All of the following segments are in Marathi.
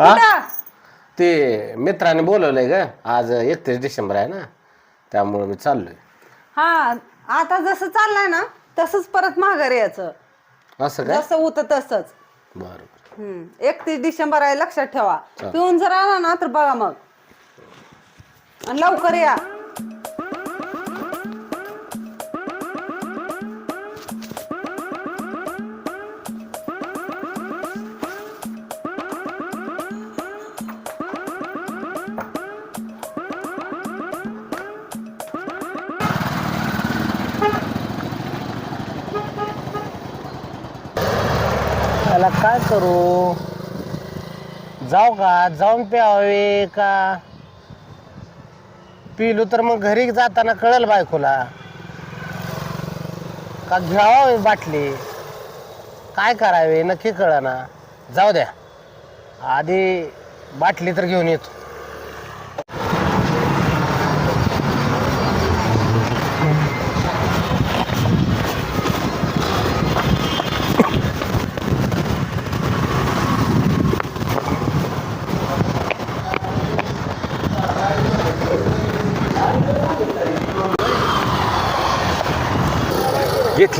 हा? कुठं? ते मित्राने बोलवलंय ग. आज एकतीस डिसेंबर आहे ना. त्यामुळे मी चाललोय. हा आता जसं चाललंय ना तसंच परत माघारी यायचं. असं काय जसं होतं तसंच. बरं एकतीस डिसेंबर आहे लक्षात ठेवा. पिऊन जर आला ना तर बघा मग. आणि लवकर या. त्याला काय करू? जाऊ का? जाऊन प्यावे का? पिलू तर मग घरी जाताना कळेल बायकोला. का घ्यावा बाटली? काय करावे? नक्की कळना. जाऊ द्या. आधी बाटली तर घेऊन येतो.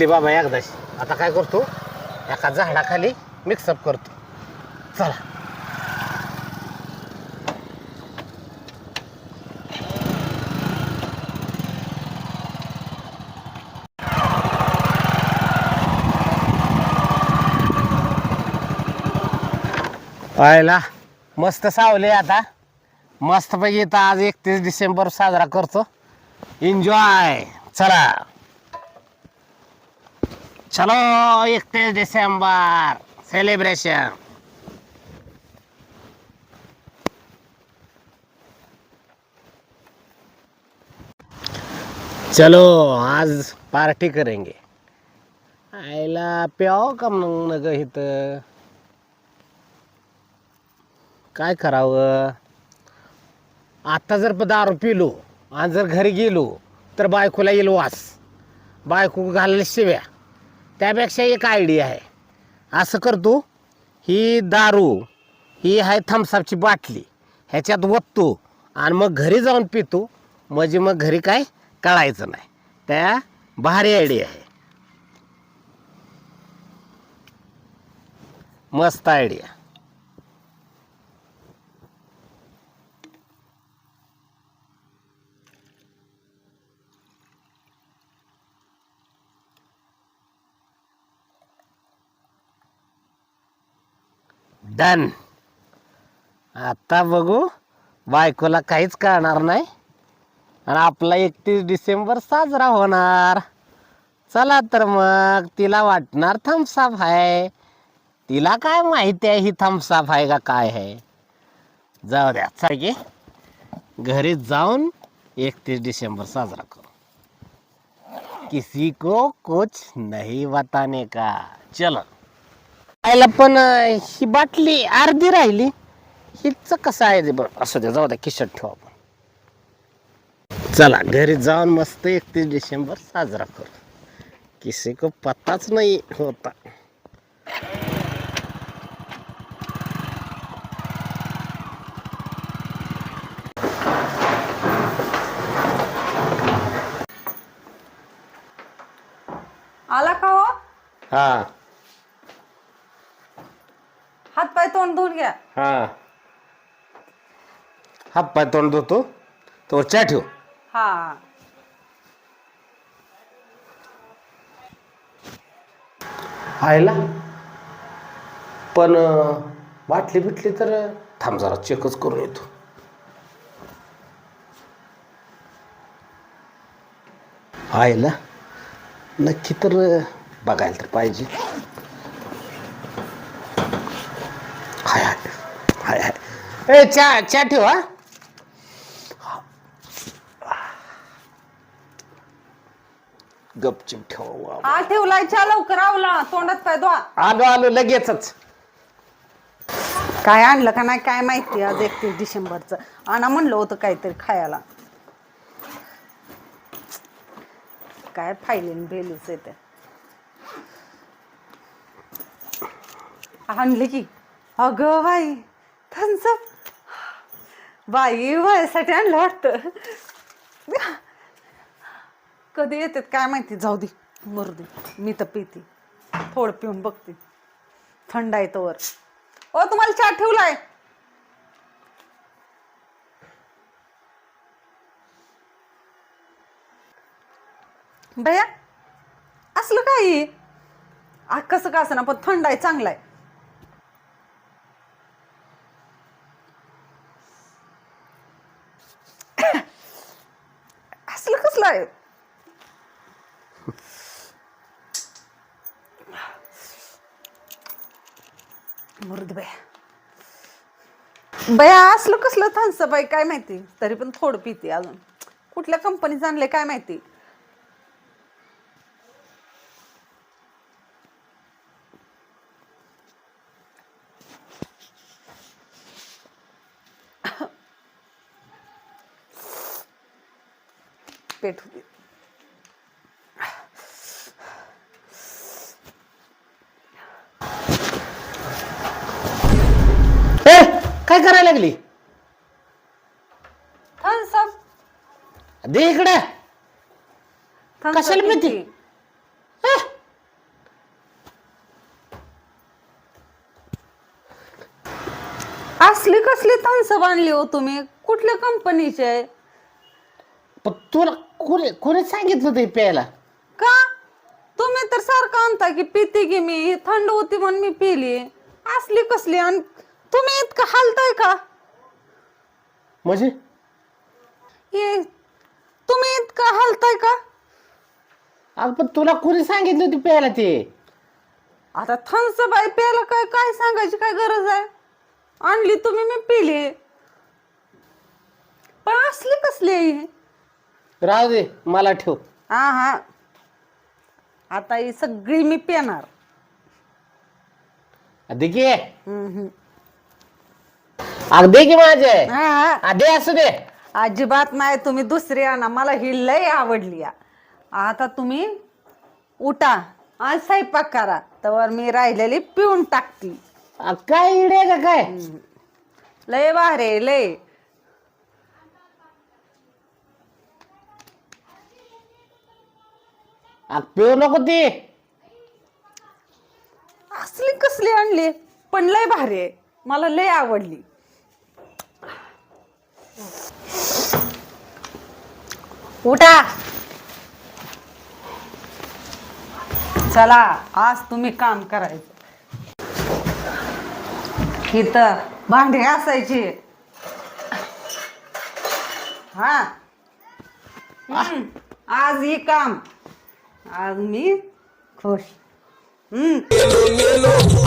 घेतली बाबा एकदाशी आता काय करतो? एका झाडाखाली मिक्सअप करतो. चला. पाहिला. मस्त सावले आता. मस्तपैकी इथं आज एकतीस डिसेंबर साजरा करतो. एन्जॉय चला. चलो एकतीस डिसेंबर सेलिब्रेशन चलो आज पार्टी करेंगे. आईला प्याव का मग नग इथं काय करावं? आता जर दारू पिलो आणि जर घरी गेलो तर बायकोला येईल वास. बायको घालल्या शिव्या. त्यापेक्षा एक आयडिया आहे. असं करतो ही दारू ही आहे थम्सअपची बाटली ह्याच्यात ओततो आणि मग घरी जाऊन पितो म्हणजे मग घरी काय कळायचं नाही. त्या भारी आयडिया आहे. मस्त आयडिया डन. आता बघू बायकोला काहीच कळणार नाही. आणि आपला एकतीस डिसेंबर साजरा होणार. चला तर मग तिला वाटणार थम्सअप आहे तिला काय माहिती आहे ही थम्सअप आहे का काय आहे जाऊ द्या सारखे घरी जाऊन एकतीस डिसेंबर साजरा करू. किसी को कुछ नहीं बताने का. चलो. आयला पण अं, ही बाटली अर्धी राहिली. हिच कसं आहे ते बरं असं द्या जाऊ द्या खिशात ठेवा आपण. चला घरी जाऊन मस्त एकतीस डिसेंबर साजरा करू. किसी को पताच नाही होता. आला का हो? हा हात पाय तोंड धुवून घ्या हा हा पाय तोंड धुतो तो चा ठेव. हा. आयला. पण अं, बाटली बिटली तर थांब जरा चेकच करून येतो. आयला. नक्की तर अं, बघायला तर पाहिजे. हाय हाय. हाय हाय. ए चा चा ठेव हा. गपचिप ठेवा हा ठेवलाय चा लवकर आवला. तोंडात पाय धुवा. आलो आलो लगेचच. काय आणलं का नाही काय माहिती आज एकतीस डिसेंबरचं. आणा म्हणलं होतं काहीतरी खायला. काय फायलीन बेलूच येते आणली की. अगं बाई थम्सअप बाई वयासाठी आणलं वाटतं. कधी येतात काय माहिती? जाऊ दे मरू दे. मी तर पिते. थोडं पिऊन बघते. थंड आहे तोवर. ओ तुम्हाला चहा ठेवलाय. भैया असलं काही कसं का असं पण थंड आहे चांगला आहे. असलं कसलं आहे? मुरुद बया बया असलं कसलं थम्सअप बाई काय माहिती? तरी पण थोडं पिते अजून. कुठल्या कंपनीचं आणले काय माहिती? पेट होते ए काय करायला लागली? दे इकडे. कशाला? ए, असली कसली थम्सअप आणली हो तुम्ही? कुठल्या कंपनीचे आहे? पण तुला कोणी कोणी सांगितलं ते प्यायला? का? तुम्ही तर सारखं आणता की पिते की मी. ही थंड होती म्हणून मी पिली. असली कसली आणि तुम्ही इतकं हालताय का? म्हणजे? हे तुम्ही इतकं हालताय का? अगं पण तुला कोणी सांगितलं होती प्यायला ते? आता थम्सअप आहे प्यायला काय काय सांगायची काय गरज आहे? आणली तुम्ही मी पिली. पण असली कसली आहे ही? राहू दे मला ठेव. हा हा. आता ही सगळी मी पिणार. दे की. हम्म, हम्म. अगदी की माझे? हा, हा. दे असू दे. अजिबात नाही तुम्ही दुसरी आणा. मला ही लय आवडली आ. आता तुम्ही उठा आज स्वयंपाक करा. तर मी राहिलेली पिऊन टाकती. अ, काय इडे का काय? लय भारे लय. अ, पिऊ नको ती. असली कसली आणली? पण लय भारी आहे. मला लय आवडली. उठा. चला आज तुम्ही काम करायचं. इथं भांडे असायची हा. हम्म. आज ही काम. आज मी खुश. हम्म.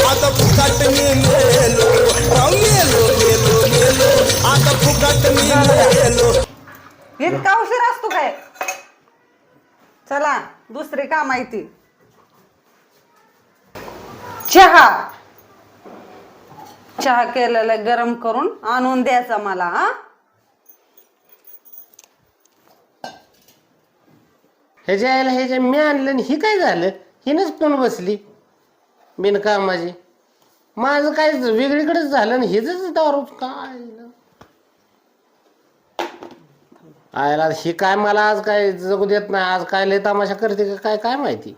आता फुकट मी मेलो राव मेलो मेलो मेलो आता फुकट मी मेलो इतका उशीर असतो काय? चला दुसरी काम आहे ती चहा. चहा केलेला गरम करून आणून द्यायचा मला हा? ह्याच्या आईला ह्याच्या मी आणलं आणि ही काय झालं? हिनंच पण बसली. बिनकामाची. माझं काय वेगळीकडेच झालं आणि हिच दारू काय आयला ही काय मला आज काय जगू देत नाही आज काय लय तमाशा करते का काय काय माहिती?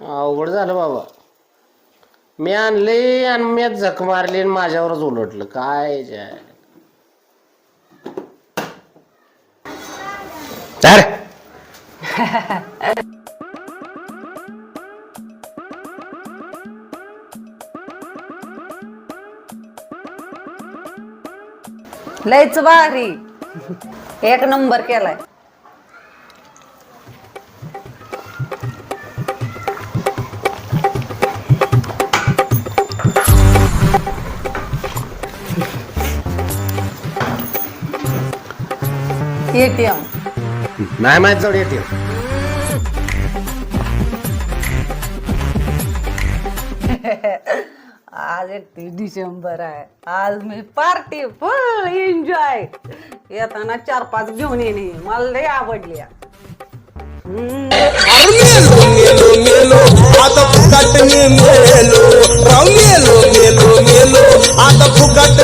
अवघड झालं बाबा. मी आणले आणि मीच झक मारली आणि माझ्यावरच उलटलं. काय जाय. लयच भारी. एक नंबर केलाय. एटीएम नाही माहीत जवळ येते आज एकतीस डिसेंबर आहे. आज मी पार्टी फुल एन्जॉय. येताना चार पाच घेऊन येणे मला लय आवडली आता फुकट